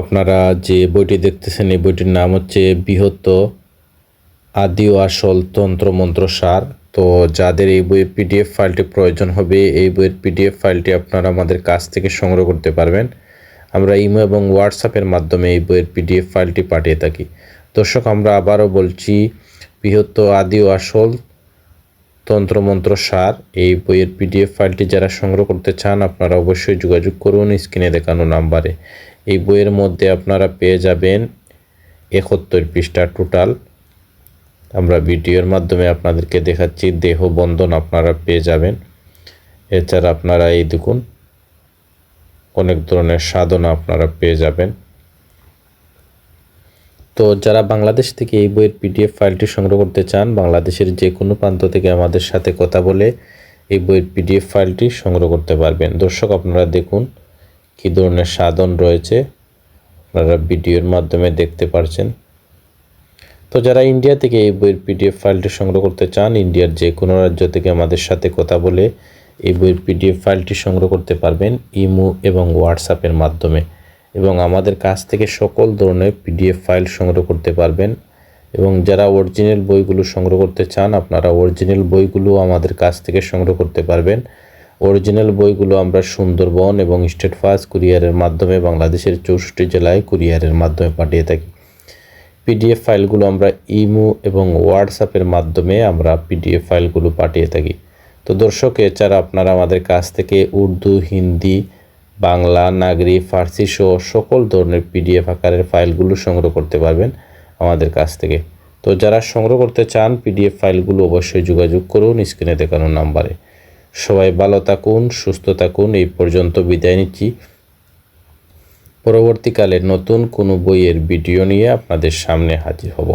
আপনারা যে বইটি দেখতেছেন, এই বইটির নাম হচ্ছে বৃহত্ত আদি ও আসল তন্ত্রমন্ত্র সার। তো যাদের এই বইয়ের পিডিএফ ফাইলটি প্রয়োজন হবে, এই বইয়ের পিডিএফ ফাইলটি আপনারা আমাদের কাছ থেকে সংগ্রহ করতে পারবেন। আমরা ইমো এবং হোয়াটসঅ্যাপের মাধ্যমে এই বইয়ের পিডিএফ ফাইলটি পাঠিয়ে থাকি। দর্শক, আমরা আবারও বলছি, বৃহত্ত আদি ও আসল তন্ত্রমন্ত্র সার। এই বইয়ের পিডিএফ ফাইলটি যারা সংগ্রহ করতে চান, আপনারা অবশ্যই যোগাযোগ করুন স্ক্রিনে দেখানো নাম্বারে। এই বইয়ের মধ্যে আপনারা পেয়ে যাবেন একত্তর পৃষ্ঠা টোটাল আমরা ভিডিওর মাধ্যমে আপনাদেরকে দেখাচ্ছি, দেহ বন্ধন আপনারা পেয়ে যাবেন। এছাড়া আপনারা এই দেখুন, অনেক ধরনের সাধনা আপনারা পেয়ে যাবেন। তো যারা বাংলাদেশ থেকে এই বইয়ের পিডিএফ ফাইলটি সংগ্রহ করতে চান, বাংলাদেশের যে কোনো প্রান্ত থেকে আমাদের সাথে কথা বলে এই বইয়ের পিডিএফ ফাইলটি সংগ্রহ করতে পারবেন। দর্শক, আপনারা দেখুন কী ধরনের সাধন রয়েছে। আপনারা ভিডিওর মাধ্যমে দেখতে পারছেন। তো যারা ইন্ডিয়া থেকে এই বইয়ের পিডিএফ ফাইলটি সংগ্রহ করতে চান, ইন্ডিয়ার যে কোনো রাজ্য থেকে আমাদের সাথে কথা বলে এই বইয়ের পিডিএফ ফাইলটি সংগ্রহ করতে পারবেন ইমো এবং হোয়াটসঅ্যাপের মাধ্যমে। এবং আমাদের কাছ থেকে সকল ধরনের পিডিএফ ফাইল সংগ্রহ করতে পারবেন। এবং যারা অরিজিনাল বইগুলো সংগ্রহ করতে চান, আপনারা অরিজিনাল বইগুলো আমাদের কাছ থেকে সংগ্রহ করতে পারবেন। অরিজিনাল বইগুলো আমরা সুন্দরবন এবং স্টেট ফাস্ট কুরিয়ারের মাধ্যমে বাংলাদেশের চৌষট্টি জেলায় কুরিয়ারের মাধ্যমে পাঠিয়ে থাকি। পিডিএফ ফাইলগুলো আমরা ইমো এবং হোয়াটসঅ্যাপের মাধ্যমে আমরা পিডিএফ ফাইলগুলো পাঠিয়ে থাকি। তো দর্শক, এছাড়া আপনারা আমাদের কাছ থেকে উর্দু, হিন্দি বাংলা, নাগরি, ফার্সি সহ সকল ধরনের পিডিএফ আকারের ফাইলগুলো সংগ্রহ করতে পারবেন আমাদের কাছ থেকে। তো যারা সংগ্রহ করতে চান পিডিএফ ফাইলগুলো অবশ্যই যোগাযোগ করুন স্ক্রিনে দেখানো নাম্বারে। সবাই ভালো থাকুন, সুস্থ থাকুন, এই পর্যন্ত বিদায় নিচ্ছি। পরবর্তীকালে নতুন কোনো বইয়ের ভিডিও নিয়ে আপনাদের সামনে হাজির হব।